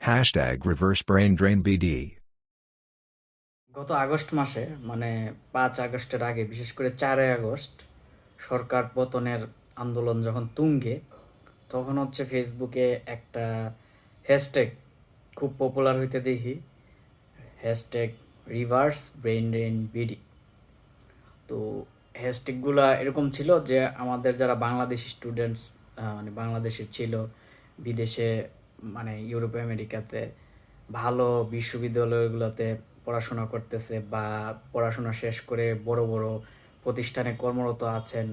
Hashtag reverse brain drain BD. গত August মাসে মানে পাঁচ আগস্টের আগে, বিশেষ করে চারই আগস্ট, সরকার পতনের আন্দোলন যখন তুঙ্গে, তখন হচ্ছে ফেসবুকে একটা হ্যাশট্যাগ খুব পপুলার হইতে দেখি hashtag reverse brain drain BD তো হ্যাশট্যাগুলা এরকম ছিল যে, আমাদের যারা বাংলাদেশি স্টুডেন্টস মানে বাংলাদেশের ছিল, বিদেশে মানে ইউরোপ আমেরিকাতে ভালো বিশ্ববিদ্যালয়গুলোতে পড়াশোনা করতেছে বা পড়াশোনা শেষ করে বড় বড় প্রতিষ্ঠানে কর্মরত আছেন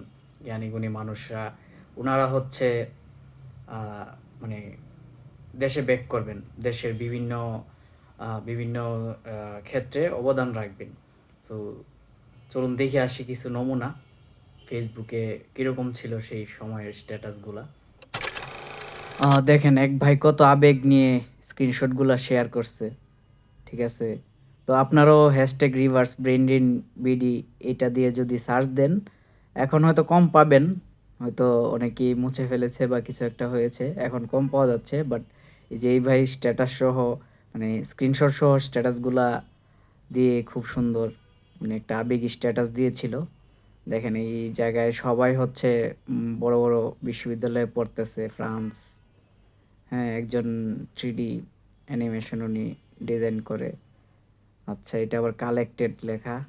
জ্ঞানীগুণী মানুষরা ওনারা হচ্ছে মানে দেশে ব্যাক করবেন, দেশের বিভিন্ন বিভিন্ন ক্ষেত্রে অবদান রাখবেন। তো চলুন দেখে আসি কিছু নমুনা ফেসবুকে কীরকম ছিল সেই সময়ের স্ট্যাটাসগুলা দেখেন এক ভাই কত আবেগ নিয়ে স্ক্রিনশটগুলো শেয়ার করছে, ঠিক আছে? তো আপনারও হ্যাশট্যাগ রিভার্স ব্রেন্ডিন বিডি এটা দিয়ে যদি সার্চ দেন, এখন হয়তো কম পাবেন, হয়তো অনেকেই মুছে ফেলেছে বা কিছু একটা হয়েছে, এখন কম পাওয়া যাচ্ছে বাট এই যে এই ভাই স্ট্যাটাস সহ মানে স্ক্রিনশট সহ স্ট্যাটাসগুলা দিয়ে খুব সুন্দর মানে একটা আবেগ স্ট্যাটাস দিয়েছিল। দেখেন এই জায়গায় সবাই হচ্ছে বড় বড় বিশ্ববিদ্যালয়ে পড়তেছে, ফ্রান্স হ্যাঁ একজন থ্রিডি অ্যানিমেশন উনি ডিজাইন করে। আচ্ছা এটা আবার কালেক্টেড লেখা।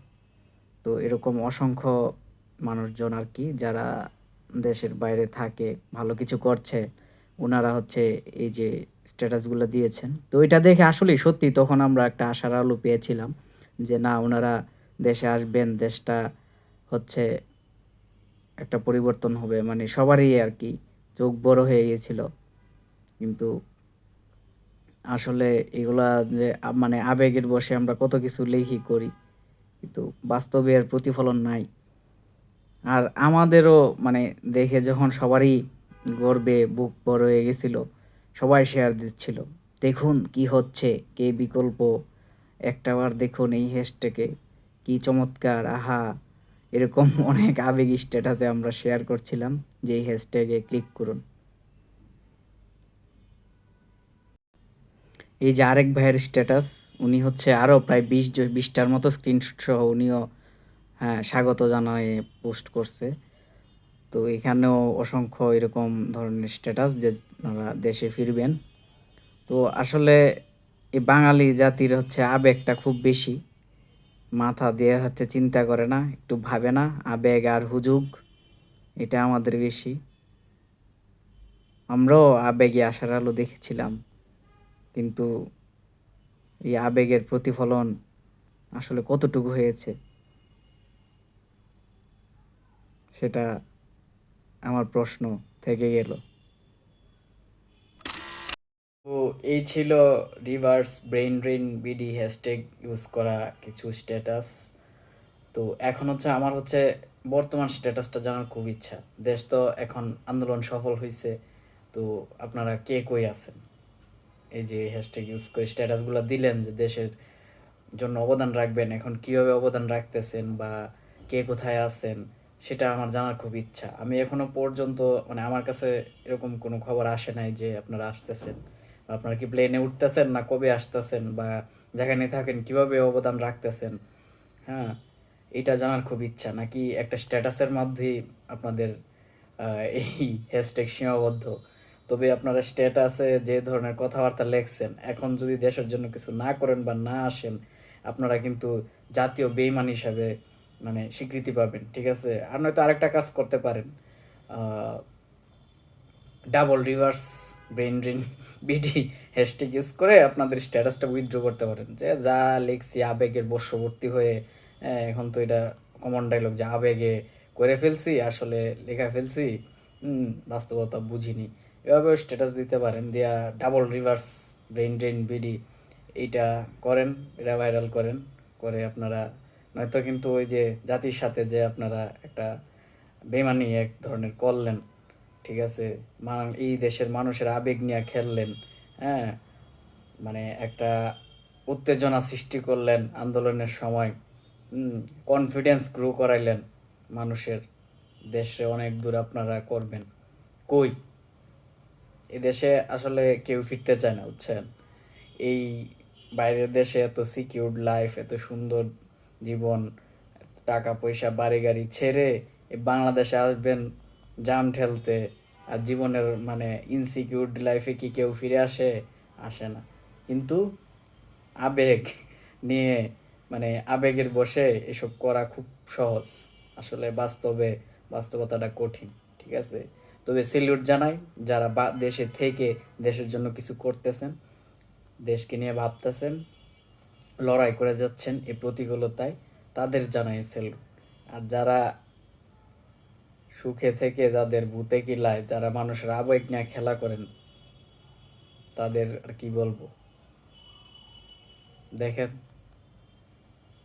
তো এরকম অসংখ্য মানুষজন আর কি যারা দেশের বাইরে থাকে, ভালো কিছু করছে ওনারা হচ্ছে এই যে স্ট্যাটাসগুলো দিয়েছেন। তো এটা দেখে আসলেই সত্যি তখন আমরা একটা আশার আলো পেয়েছিলাম যে না ওনারা দেশে আসবেন, দেশটা হচ্ছে একটা পরিবর্তন হবে। মানে সবারই আর কি চোখ বড় হয়ে গিয়েছিল। কিন্তু আসলে এগুলা যে মানে আবেগের বসে আমরা কত কিছু লেখি করি, কিন্তু বাস্তবে এর প্রতিফলন নাই। আর আমাদেরও মানে দেখে যখন সবারই গর্বে বুক বড় হয়ে গেছিল, সবাই শেয়ার দিচ্ছিল, দেখুন কি হচ্ছে, কে বিকল্প? একটাবার দেখুন এই হ্যাশট্যাগে কি চমৎকার, আহা। এরকম অনেক আবেগী স্ট্যাটাসে আমরা শেয়ার করছিলাম, যে এই হ্যাশট্যাগে ক্লিক করুন। এই যে আরেক ভাইয়ের স্ট্যাটাস উনি হচ্ছে আরও প্রায় বিশ বিশটার মতো স্ক্রিনশট সহ উনিও হ্যাঁ স্বাগত জানায় পোস্ট করছে। তো এখানেও অসংখ্য এরকম ধরনের স্ট্যাটাস যে আপনারা দেশে ফিরবেন। তো আসলে এই বাঙালি জাতির হচ্ছে আবেগটা খুব বেশি। মাথা দিয়ে হচ্ছে চিন্তা করে না, একটু ভাবে না, আবেগ আর হুজুগ, এটা আমাদের বেশি। আমরাও আবেগে আসার আলো দেখেছিলাম। কিন্তু এই আবেগের প্রতিফলন আসলে কতটুকু হয়েছে? সেটা আমার প্রশ্ন থেকে গেল। তো এই ছিল reverse brain drain BD hashtag use করা কিছু স্ট্যাটাস। তো এখন হচ্ছে আমার হচ্ছে বর্তমান স্ট্যাটাসটা জানার খুব ইচ্ছা। দেশ তো এখন আন্দোলন সফল হয়েছে তো আপনারা কে কই আছেন? এই যে হ্যাশট্যাগ ইউজ করে স্ট্যাটাসগুলো দিলেন যে দেশের জন্য অবদান রাখবেন, এখন কীভাবে অবদান রাখতেছেন বা কে কোথায় আছেন, সেটা আমার জানার খুব ইচ্ছা। আমি এখনও পর্যন্ত মানে আমার কাছে এরকম কোনো খবর আসে নাই যে আপনারা আসতেছেন আপনারা কি প্লেনে উঠতেছেন না কবে আসতেছেন বা যেখানে থাকেন কীভাবে অবদান রাখতেছেন হ্যাঁ এটা জানার খুব ইচ্ছা। নাকি একটা স্ট্যাটাসের মধ্যেই আপনাদের এই হ্যাশট্যাগ সীমাবদ্ধ? তবে আপনারা স্ট্যাটাসে যে ধরনের কথাবার্তা লেখছেন এখন যদি দেশের জন্য কিছু না করেন বা না আসেন আপনারা কিন্তু জাতীয় বেইমান হিসাবে মানে স্বীকৃতি পাবেন ঠিক আছে? আর নয়তো আরেকটা কাজ করতে পারেন। Double reverse brain drain BD hashtag use করে আপনাদের স্ট্যাটাসটা উইথড্র করতে পারেন। যে যা লিখছি আবেগের বশবর্তী হয়ে হ্যাঁ, এখন তো এটা কমন ডায়লগ যে আবেগে করে ফেলছি আসলে লেখা ফেলছি বাস্তবতা বুঝিনি। এভাবেও স্ট্যাটাস দিতে পারেন। দিয়া double reverse brain drain BD এইটা করেন, এটা ভাইরাল করেন, করে আপনারা, নয়তো কিন্তু ওই যে জাতির সাথে যে আপনারা একটা বেমানি এক ধরনের করলেন, ঠিক আছে এই দেশের মানুষের আবেগ নিয়ে খেললেন হ্যাঁ মানে একটা উত্তেজনা সৃষ্টি করলেন আন্দোলনের সময় কনফিডেন্স গ্রো করাইলেন মানুষের, দেশে অনেক দূর আপনারা করবেন। কই? এ দেশে আসলে কেউ ফিরতে চায় না, বুঝছেন? এই বাইরের দেশে এত সিকিউরড লাইফ এত সুন্দর জীবন, টাকা পয়সা, বাড়ি গাড়ি ছেড়ে বাংলাদেশে আসবেন জাম ঠেলতে, আর জীবনের মানে ইনসিকিউরড লাইফে কি কেউ ফিরে আসে? আসে না। কিন্তু আবেগ নিয়ে মানে আবেগের বসে এসব করা খুব সহজ। আসলে বাস্তবে বাস্তবতাটা কঠিন, ঠিক আছে? তবে সেলিউট জানাই, যারা দেশে থেকে দেশের জন্য কিছু করতেছেন, দেশকে নিয়ে ভাবতেছেন, লড়াই করে যাচ্ছেন এই প্রতিকূলতায়, তাদের জানাই সেলুট। আর যারা সুখে থেকে যাদের ভূতে কিলায়, যারা মানুষের আবেগ নিয়ে খেলা করেন, তাদের আর কি বলব? দেখেন,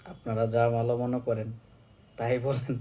আপনারা যা ভালো মনে করেন, তাই বলেন।